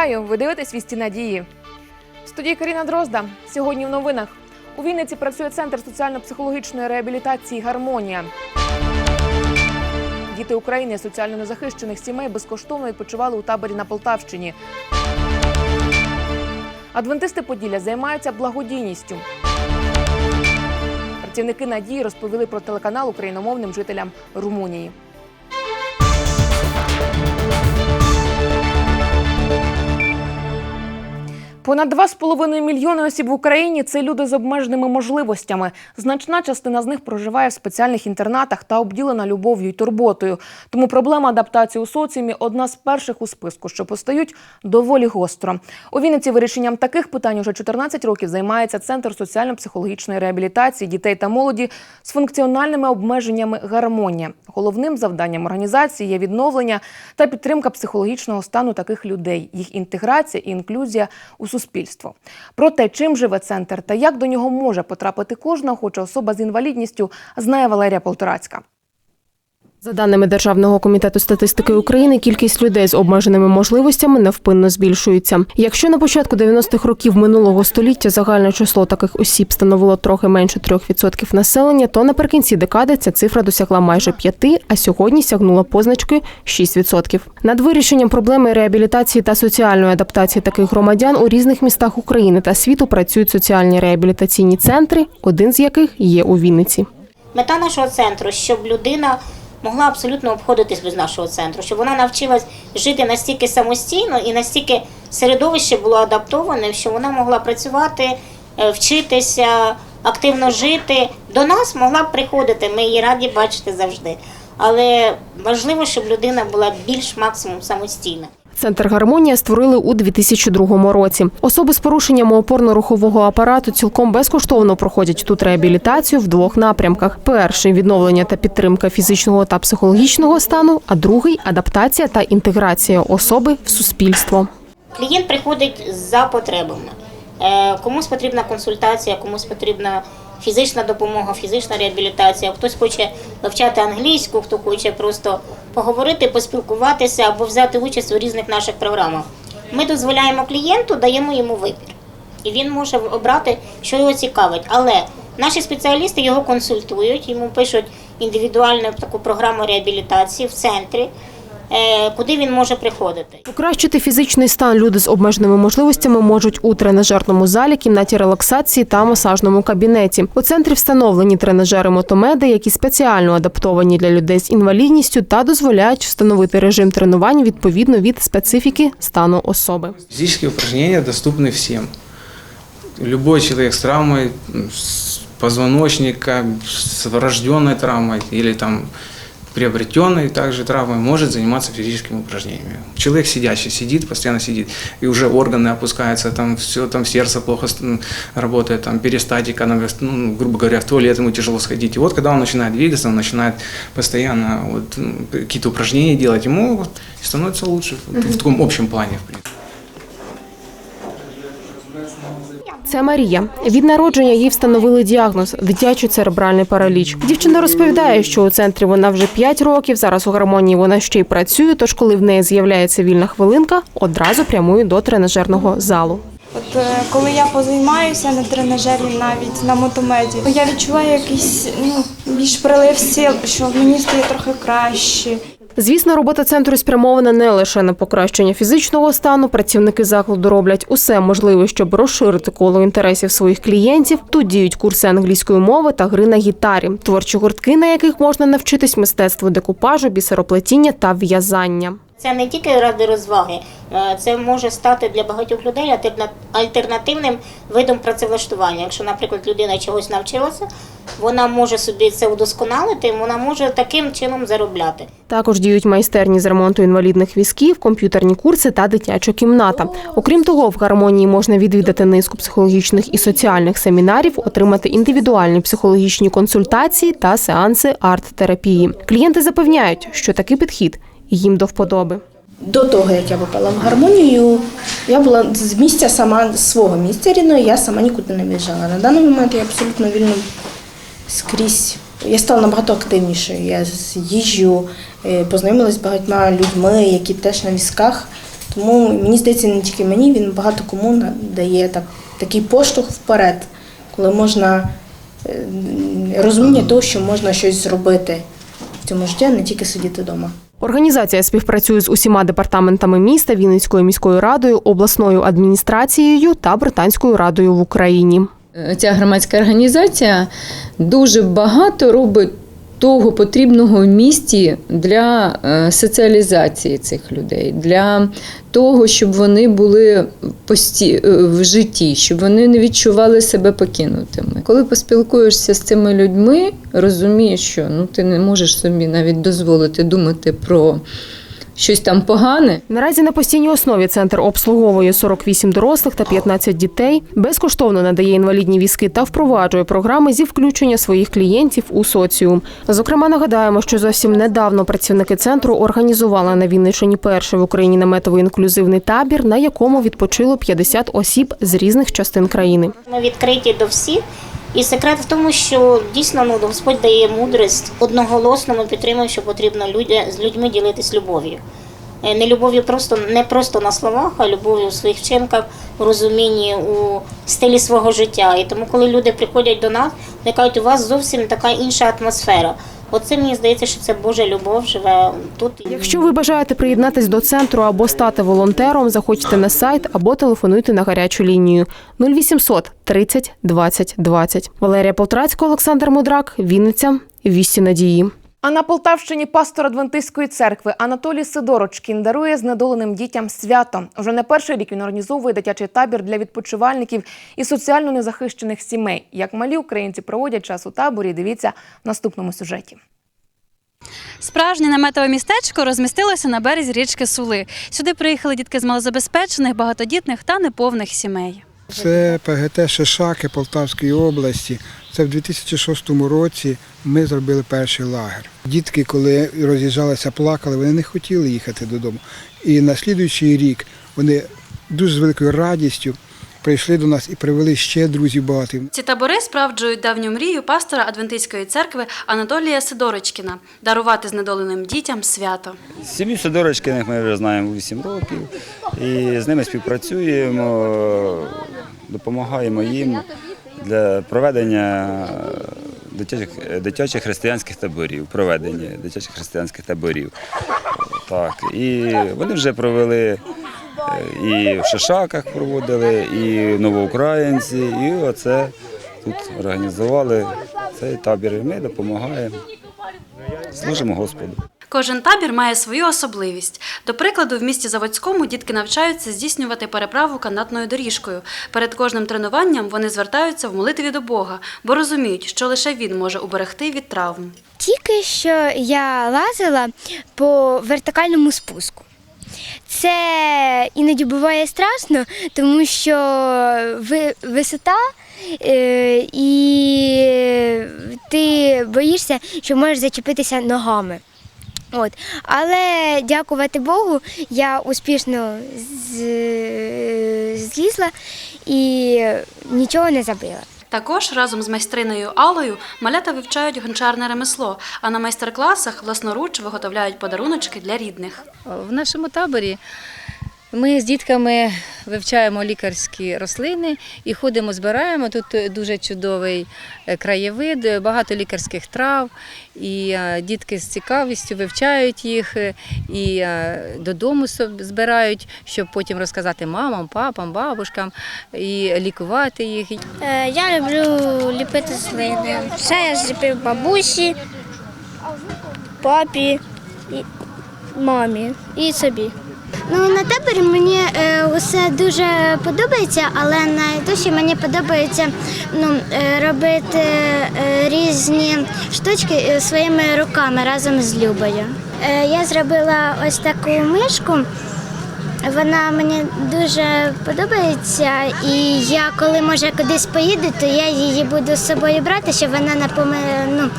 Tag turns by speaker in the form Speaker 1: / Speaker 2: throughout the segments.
Speaker 1: Вітаю! Ви дивитесь вісті надії. В студії Каріна Дрозда. Сьогодні в новинах. У Вінниці працює центр соціально-психологічної реабілітації Гармонія. Діти України соціально незахищених сімей безкоштовно відпочивали у таборі на Полтавщині. Адвентисти Поділля займаються благодійністю. Працівники надії розповіли про телеканал україномовним жителям Румунії. Понад 2,5 мільйони осіб в Україні це люди з обмеженими можливостями. Значна частина з них проживає в спеціальних інтернатах та обділена любов'ю й турботою. Тому проблема адаптації у соціумі одна з перших у списку, що постають доволі гостро. У Вінниці вирішенням таких питань уже 14 років займається центр соціально-психологічної реабілітації дітей та молоді з функціональними обмеженнями гармонія. Головним завданням організації є відновлення та підтримка психологічного стану таких людей, їх інтеграція і інклюзія у суспільство. Про те, чим живе центр та як до нього може потрапити кожна охоча особа з інвалідністю, знає Валерія Полторацька.
Speaker 2: За даними Державного комітету статистики України, кількість людей з обмеженими можливостями невпинно збільшується. Якщо на початку 90-х років минулого століття загальне число таких осіб становило трохи менше 3% населення, то наприкінці декади ця цифра досягла майже 5%, а сьогодні сягнула позначки 6%. Над вирішенням проблеми реабілітації та соціальної адаптації таких громадян у різних містах України та світу працюють соціальні реабілітаційні центри, один з яких є у Вінниці.
Speaker 3: Мета нашого центру, щоб людина могла абсолютно обходитись без нашого центру, щоб вона навчилась жити настільки самостійно і настільки середовище було адаптоване, що вона могла працювати, е, вчитися, активно жити. До нас могла б приходити. Ми її раді бачити завжди. Але важливо, щоб людина була більш максимум самостійна.
Speaker 2: Центр гармонія створили у 2002 році. Особи з порушеннями опорно-рухового апарату цілком безкоштовно проходять тут реабілітацію в двох напрямках: перший відновлення та підтримка фізичного та психологічного стану, а другий адаптація та інтеграція особи в суспільство.
Speaker 3: Клієнт приходить за потребами. Е, Комусь потрібна консультація, комусь потрібна фізична допомога, фізична реабілітація. Хтось хоче вивчати англійську, хто хоче просто поговорити, поспілкуватися або взяти участь у різних наших програмах. Ми дозволяємо клієнту, даємо йому вибір. І він може обрати, що його цікавить. Але наші спеціалісти його консультують, йому пишуть індивідуальну таку програму реабілітації в центрі, куди він може приходити.
Speaker 2: Покращити фізичний стан люди з обмеженими можливостями можуть у тренажерному залі, кімнаті релаксації та масажному кабінеті. У центрі встановлені тренажери мотомеди, які спеціально адаптовані для людей з інвалідністю та дозволяють встановити режим тренувань відповідно від специфіки стану особи.
Speaker 4: Физические упражнения доступны всем. Любой человек с травмой м, с позвоночника, с врожденной травмой или там приобретенной также травмой может заниматься физическими упражнениями. Человек сидящий сидит, постоянно сидит, и уже органы опускаются, там все, там сердце плохо работает, там перистатика, ну, грубо говоря, в туалет ему тяжело сходить. И вот когда он начинает двигаться, он начинает постоянно вот, какие-то упражнения делать, ему вот становится лучше в- в таком общем плане, в принципе.
Speaker 2: Це Марія. Від народження їй встановили діагноз дитячий церебральний параліч. Дівчина розповідає, що у центрі вона вже 5 років. Зараз у гармонії вона ще й працює. Тож, коли в неї з'являється вільна хвилинка, одразу прямує до тренажерного залу.
Speaker 5: От е, коли я позаймаюся на тренажері, навіть на мотомеді, я відчуваю якийсь ну більш прилив сил, що мені стає трохи краще.
Speaker 2: Звісно, робота центру спрямована не лише на покращення фізичного стану. Працівники закладу роблять усе можливе, щоб розширити коло інтересів своїх клієнтів. Тут діють курси англійської мови та гри на гітарі, творчі гуртки, на яких можна навчитись мистецтву декупажу, бісероплетіння та в'язання.
Speaker 3: Це не тільки ради розваги, е, це може стати для багатьох людей альтерна- альтернативним видом працевлаштування. Якщо, наприклад, людина чогось навчилася, вона може собі це удосконалити, вона може таким чином заробляти.
Speaker 2: Також діють майстерні з ремонту інвалідних візків, комп'ютерні курси та дитяча кімната. Окрім того, в гармонії можна відвідати низку психологічних і соціальних семінарів, отримати індивідуальні психологічні консультації та сеанси арт-терапії. Клієнти запевняють, що такий підхід їм до вподоби.
Speaker 6: До того, як я попала в гармонію, я була з місця сама з свого місця рідного, я сама нікуди не виїжджала. На даний момент я абсолютно вільно скрізь. Я стала набагато активнішою. Я їжджу, е, познайомилася з багатьма людьми, які теж на візках. Тому мені здається, не тільки мені, він багато кому дає так, такий поштовх вперед, коли можна е, розуміння того, що можна щось зробити в цьому житті, а не тільки сидіти вдома.
Speaker 2: Організація співпрацює з усіма департаментами міста, Вінницькою міською радою, обласною адміністрацією та британською радою в Україні.
Speaker 7: Ця громадська організація дуже багато робить того потрібного в місті для е, соціалізації цих людей, для того, щоб вони були е, в житті, щоб вони не відчували себе покинутими. Коли поспілкуєшся з цими людьми, розумієш, що ну, ти не можеш собі навіть дозволити думати про щось там погане.
Speaker 2: Наразі на постійній основі центр обслуговує 48 дорослих та 15 дітей, безкоштовно надає інвалідні візки та впроваджує програми зі включення своїх клієнтів у соціум. Зокрема, нагадаємо, що зовсім недавно працівники центру організували на Вінниччині перший в Україні наметовий інклюзивний табір, на якому відпочило 50 осіб з різних частин країни.
Speaker 3: Ми відкриті до всіх. І секрет в тому, що дійсно ну, Господь дає мудрість. Одноголосно ми підтримуємо, що потрібно люди, з людьми ділитись любов'ю. Е, Не любов'ю просто не просто на словах, а любов'ю у своїх вчинках, у розумінні, у стилі свого життя. І тому, коли люди приходять до нас, вони кажуть, у вас зовсім така інша атмосфера. Оце мені здається, що це Божа любов живе тут.
Speaker 2: Якщо ви бажаєте приєднатись до центру або стати волонтером, заходьте на сайт або телефонуйте на гарячу лінію 0800 30 20 20. Валерія Полтрацька, Олександр Мудрак, Вінниця, Вісті надії.
Speaker 1: А на Полтавщині пастор Адвентистської церкви Анатолій Сидорочкін дарує знедоленим дітям свято. Вже не перший рік він організовує дитячий табір для відпочивальників і соціально незахищених сімей. Як малі українці проводять час у таборі, дивіться в наступному сюжеті.
Speaker 8: Справжнє наметове містечко розмістилося на березі річки Сули. Сюди приїхали дітки з малозабезпечених, багатодітних та неповних сімей.
Speaker 9: Це ПГТ Шишаки Полтавської області. Це в 2006 році ми зробили перший лагер. Дітки, коли роз'їжджалися, плакали, вони не хотіли їхати додому. І на слідуючий рік вони дуже з великою радістю прийшли до нас і привели ще друзів багато.
Speaker 8: Ці табори справджують давню мрію пастора Адвентистської церкви Анатолія Сидорочкіна дарувати знедоленим дітям свято.
Speaker 10: Сім'ю Сидорочкиних ми вже знаємо 8 років і з ними співпрацюємо, допомагаємо їм для проведення дитячих, дитячих християнських таборів, проведення дитячих християнських таборів. Так, і вони вже провели і в Шишаках проводили, і Новоукраїнці, і оце тут організували цей табір. І ми допомагаємо. Служимо Господу.
Speaker 8: Кожен табір має свою особливість. До прикладу, в місті Заводському дітки навчаються здійснювати переправу канатною доріжкою. Перед кожним тренуванням вони звертаються в молитві до Бога, бо розуміють, що лише він може уберегти від травм.
Speaker 11: Тільки що я лазила по вертикальному спуску. Це іноді буває страшно, тому що ви- висота, е, і ти боїшся, що можеш зачепитися ногами. От. Але дякувати Богу, я успішно з- злізла і нічого не забила.
Speaker 8: Також разом з майстриною Алою малята вивчають гончарне ремесло, а на майстер-класах власноруч виготовляють подаруночки для рідних.
Speaker 12: В нашому таборі ми з дітками вивчаємо лікарські рослини і ходимо, збираємо. Тут дуже чудовий е, краєвид, багато лікарських трав, і е, дітки з цікавістю вивчають їх е, і е, додому збирають, щоб потім розказати мамам, папам, бабушкам і лікувати їх.
Speaker 11: Е, Я люблю ліпити слини. Ще я зліпив бабусі, папі, і мамі і собі. Ну, на таборі мені е, усе дуже подобається, але найдужче мені подобається ну, е, робити е, різні штучки е, своїми руками разом з Любою. Е, я зробила ось таку мишку. Вона мені дуже подобається, і я коли може кудись поїду, то я її буду з собою брати, щоб вона напоми- ну,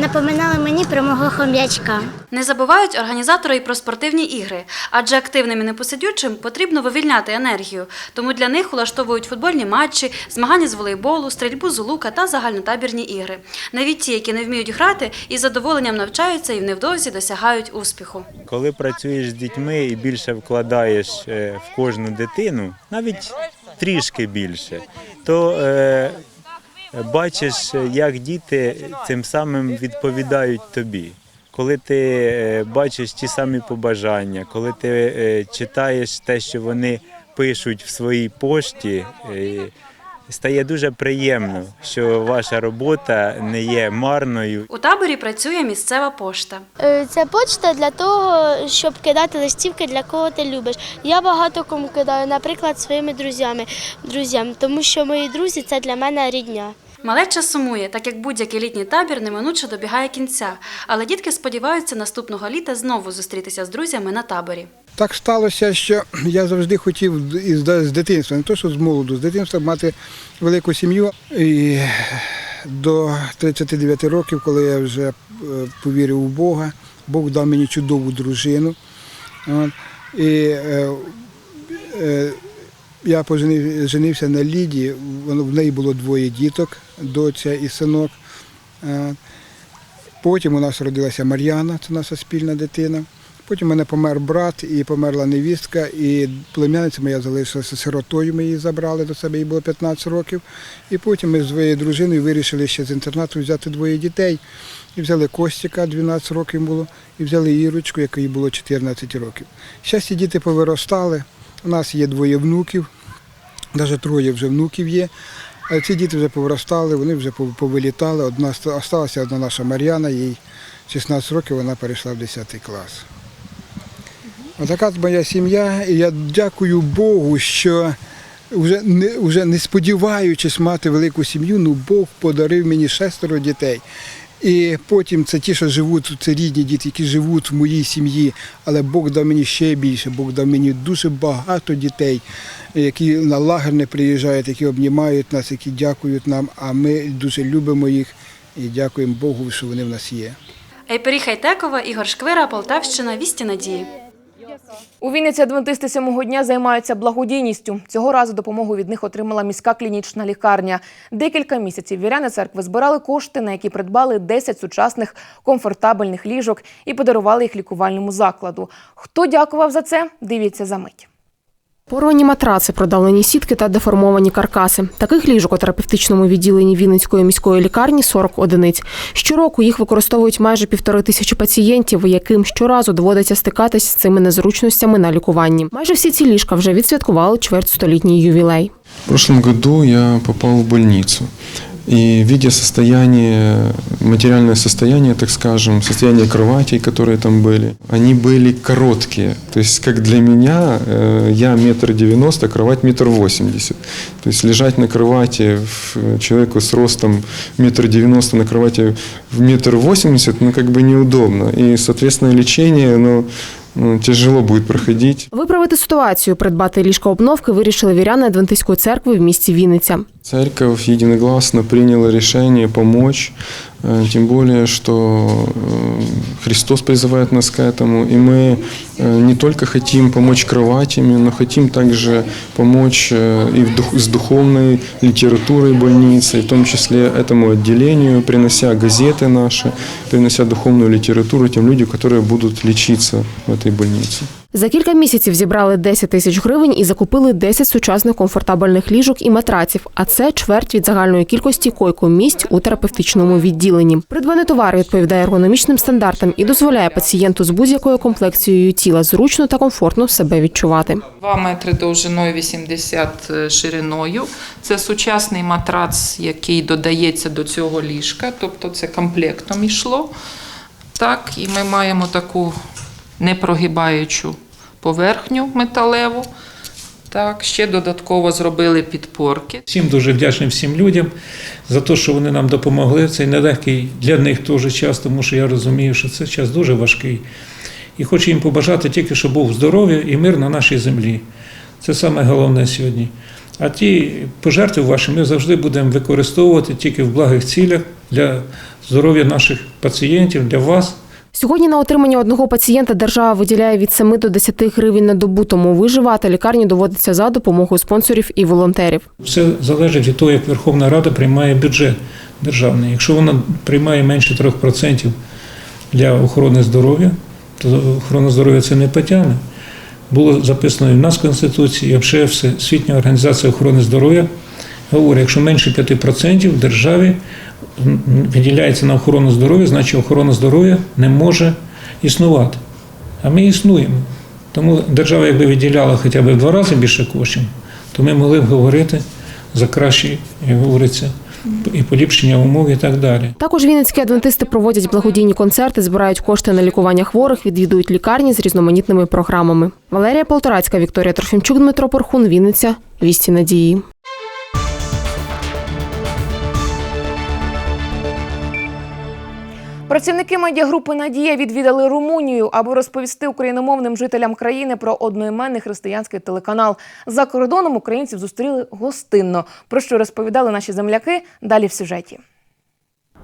Speaker 11: напоминала мені про мого хом'ячка.
Speaker 8: Не забувають організатори і про спортивні ігри, адже активним і непосидючим потрібно вивільняти енергію. Тому для них улаштовують футбольні матчі, змагання з волейболу, стрільбу з лука та загальнотабірні ігри. Навіть ті, які не вміють грати, із задоволенням навчаються і невдовзі досягають успіху.
Speaker 13: Коли працюєш з дітьми і більше вкладаєш заходиш е, в кожну дитину, навіть трішки більше, то е, бачиш, як діти цим самим відповідають тобі. Коли ти е, бачиш ті самі побажання, коли ти читаєш те, що вони пишуть в своїй пошті, стає дуже приємно, що ваша робота не є марною.
Speaker 8: У таборі працює місцева пошта.
Speaker 11: Це почта для того, щоб кидати листівки для кого ти любиш. Я багато кому кидаю, наприклад, своїми друзями, друзям, тому що мої друзі це для мене рідня.
Speaker 8: Малеча сумує, так як будь-який літній табір неминуче добігає кінця. Але дітки сподіваються наступного літа знову зустрітися з друзями на таборі.
Speaker 9: Так сталося, що я завжди хотів з дитинства, не то що з молоду, з дитинства мати велику сім'ю. І до 39 років, коли я вже е, повірив у Бога, Бог дав мені чудову дружину. І е, е, я поженив, женився на Ліді, в неї було двоє діток, доця і синок. Е, Потім у нас родилася Мар'яна, це наша спільна дитина. Потім у мене помер брат і померла невістка, і племянниця моя залишилася сиротою, ми її забрали до себе, їй було 15 років. І потім ми з своєю дружиною вирішили ще з інтернату взяти двоє дітей. І взяли Костіка, 12 років було, і взяли Ірочку, якій було 14 років. Ці діти повиростали, у нас є двоє внуків, навіть троє вже внуків є. А ці діти вже повиростали, вони вже повилітали. Одна осталася одна наша Мар'яна, їй 16 років, вона перейшла в 10 клас. Отака моя сім'я, і я дякую Богу, що вже не, вже не сподіваючись мати велику сім'ю, ну Бог подарив мені шестеро дітей. І потім це ті, що живуть, це рідні діти, які живуть в моїй сім'ї, але Бог дав мені ще більше, Бог дав мені дуже багато дітей, які на лагер не приїжджають, які обнімають нас, які дякують нам, а ми дуже любимо їх і дякуємо Богу, що вони в нас є.
Speaker 8: Ейпері Хайтекова, Ігор Шквира, Полтавщина, Вісті Надії.
Speaker 1: У Вінниці адвентисти сьомого дня займаються благодійністю. Цього разу допомогу від них отримала міська клінічна лікарня. Декілька місяців віряни церкви збирали кошти, на які придбали 10 сучасних комфортабельних ліжок і подарували їх лікувальному закладу. Хто дякував за це? Дивіться за мить.
Speaker 2: Порвані матраци, продавлені сітки та деформовані каркаси. Таких ліжок у терапевтичному відділенні Вінницької міської лікарні 40 одиниць. Щороку їх використовують майже півтори тисячі пацієнтів, яким щоразу доводиться стикатись з цими незручностями на лікуванні. Майже всі ці ліжка вже відсвяткували чвертьстолітній ювілей.
Speaker 14: В прошлом году я попав в больницу. И видя состояние, материальное состояние, так скажем, состояние кроватей, которые там были, они были короткие. То есть, как для меня, э, я метр девяносто, кровать метр восемьдесят. То есть, лежать на кровати в- человеку с ростом метр девяносто на кровати в метр восемьдесят, ну, как бы неудобно. И, соответственно, лечение, ну, ну, тяжело будет проходить.
Speaker 2: Виправити ситуацію, придбати ліжко обновки вирішили віряни Адвентистської церкви в місті Вінниця.
Speaker 14: Церковь единогласно прийняла рішення э, тем более, что э, Христос призывает нас к этому, и мы э, не только хотим помочь кроватями, но хотим также помочь э, и в дух- с духовной литературой больницы, в том числе этому отделению, принося газеты наши, принося духовную литературу тем людям, которые будут лечиться в этой больнице.
Speaker 2: За кілька місяців зібрали 10 тисяч гривень і закупили 10 сучасних комфортабельних ліжок і матраців. А це чверть від загальної кількості койко-місць у терапевтичному відділенні. Придбаний товар відповідає ергономічним стандартам і дозволяє пацієнту з будь-якою комплекцією тіла зручно та комфортно себе відчувати.
Speaker 15: 2 метри довжиною, 80 шириною. Це сучасний матрац, який додається до цього ліжка, тобто це комплектом йшло. Так, і ми маємо таку непрогибаючу поверхню металеву. Так, ще додатково зробили підпорки.
Speaker 16: Всім дуже вдячний всім людям за те, що вони нам допомогли. Цей нелегкий для них теж час, тому що я розумію, що це час дуже важкий. І хочу їм побажати тільки, щоб був здоров'я і мир на нашій землі. Це саме головне сьогодні. А ті пожертви ваші ми завжди будемо використовувати тільки в благих цілях для здоров'я наших пацієнтів, для вас.
Speaker 2: Сьогодні на отримання одного пацієнта держава виділяє від 7 до 10 гривень на добу, тому виживати лікарні доводиться за допомогою спонсорів і волонтерів.
Speaker 16: Все залежить від того, як Верховна Рада приймає бюджет державний. Якщо вона приймає менше 3% для охорони здоров'я, то охорона здоров'я це не потягне. було записано і в нас в Конституції, і взагалі Всесвітня організація охорони здоров'я говорить, якщо менше 5% в державі виділяється на охорону здоров'я, значить охорона здоров'я не може існувати. А ми існуємо. Тому держава, якби виділяла хоча б в два рази більше коштів, то ми могли б говорити за кращі, як говориться, і поліпшення умов і так далі.
Speaker 2: Також вінницькі адвентисти проводять благодійні концерти, збирають кошти на лікування хворих, відвідують лікарні з різноманітними програмами. Валерія Полторацька, Вікторія Трофімчук, Дмитро Порхун, Вінниця. Вісті надії.
Speaker 1: Працівники медіагрупи Надія відвідали Румунію, аби розповісти україномовним жителям країни про одноіменний християнський телеканал. За кордоном українців зустріли гостинно. Про що розповідали наші земляки далі в сюжеті.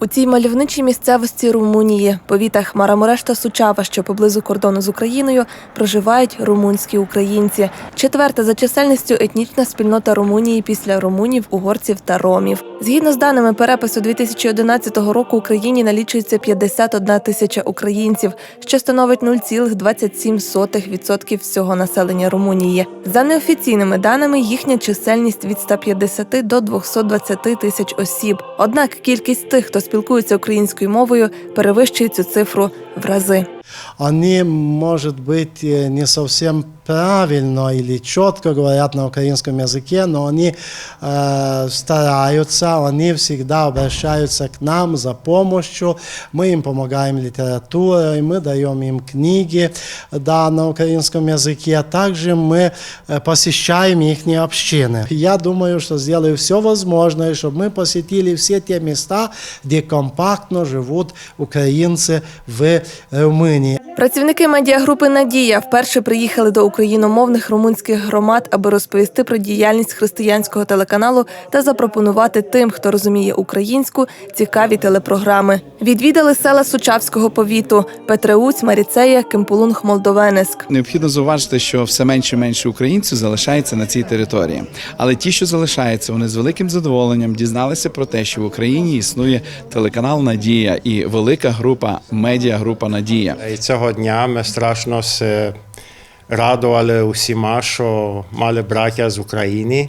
Speaker 17: У цій мальовничій місцевості Румунії, повітах Марамуреш та Сучава, що поблизу кордону з Україною, проживають румунські українці. Четверта за чисельністю етнічна спільнота Румунії після румунів, угорців та ромів. Згідно з даними перепису 2011 року, Україні налічується 51 тисяча українців, що становить 0,27% всього населення Румунії. За неофіційними даними, їхня чисельність від 150 до 220 тисяч осіб. Однак кількість тих, хто спілкується українською мовою, перевищує цю цифру в рази.
Speaker 18: Они, может быть, э, не совсем правильно или четко говорят на украинском языке, но они э, стараются, они всегда обращаются к нам за помощью, мы им помогаем литературой, мы даем им книги да, на украинском языке, а также мы э, посещаем их общины. Я думаю, что сделаю все возможное, чтобы мы посетили все те места, где компактно живут украинцы в Румынии.
Speaker 17: Працівники медіагрупи Надія вперше приїхали до україномовних румунських громад, аби розповісти про діяльність християнського телеканалу та запропонувати тим, хто розуміє українську, цікаві телепрограми. Відвідали села Сучавського повіту Петреуць, Маріцея, Кемпулунг, Молдовенеск.
Speaker 19: Необхідно зауважити, що все менше і менше українців залишається на цій території. Але ті, що залишаються, вони з великим задоволенням дізналися про те, що в Україні існує телеканал Надія і велика група медіагрупа Надія.
Speaker 20: І цього дня ми страшно се радували усіма, що мали браття з України.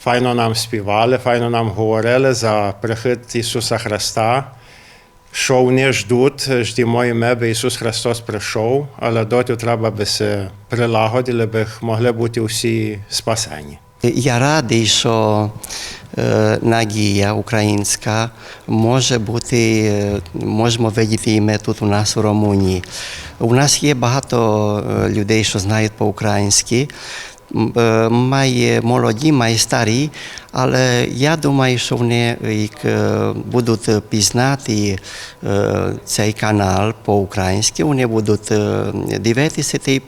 Speaker 20: Файно нам співали, файно нам говорили за прихід Ісуса Христа. Що вони ждуть, ждімо і ми, би Ісус Христос прийшов, але доти треба би се прилагодили, би могли бути усі спасені.
Speaker 21: Я радий, що надія українська може бути, е, можемо видіти і ми тут у нас у Румунії. У нас є багато е, людей, що знають по-українськи. Е, Має молоді, має старі, але я думаю, що вони е, будуть пізнати е, цей канал по-українськи, вони будуть е, дивитися та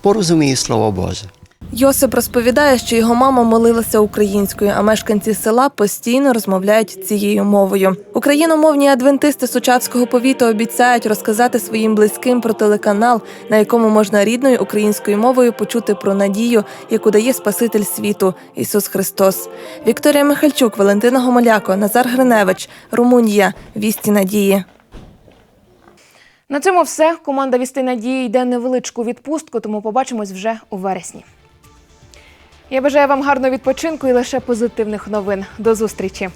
Speaker 21: порозуміють Слово Боже.
Speaker 17: Йосип розповідає, що його мама молилася українською, а мешканці села постійно розмовляють цією мовою. Україномовні адвентисти Сучавського повіту обіцяють розказати своїм близьким про телеканал, на якому можна рідною українською мовою почути про надію, яку дає Спаситель світу Ісус Христос. Вікторія Михальчук, Валентина Гомоляко, Назар Гриневич, Румунія. Вісті надії.
Speaker 1: На цьому все. Команда Вісти Надії йде невеличку відпустку, тому побачимось вже у вересні. Я бажаю вам гарного відпочинку і лише позитивних новин. До зустрічі!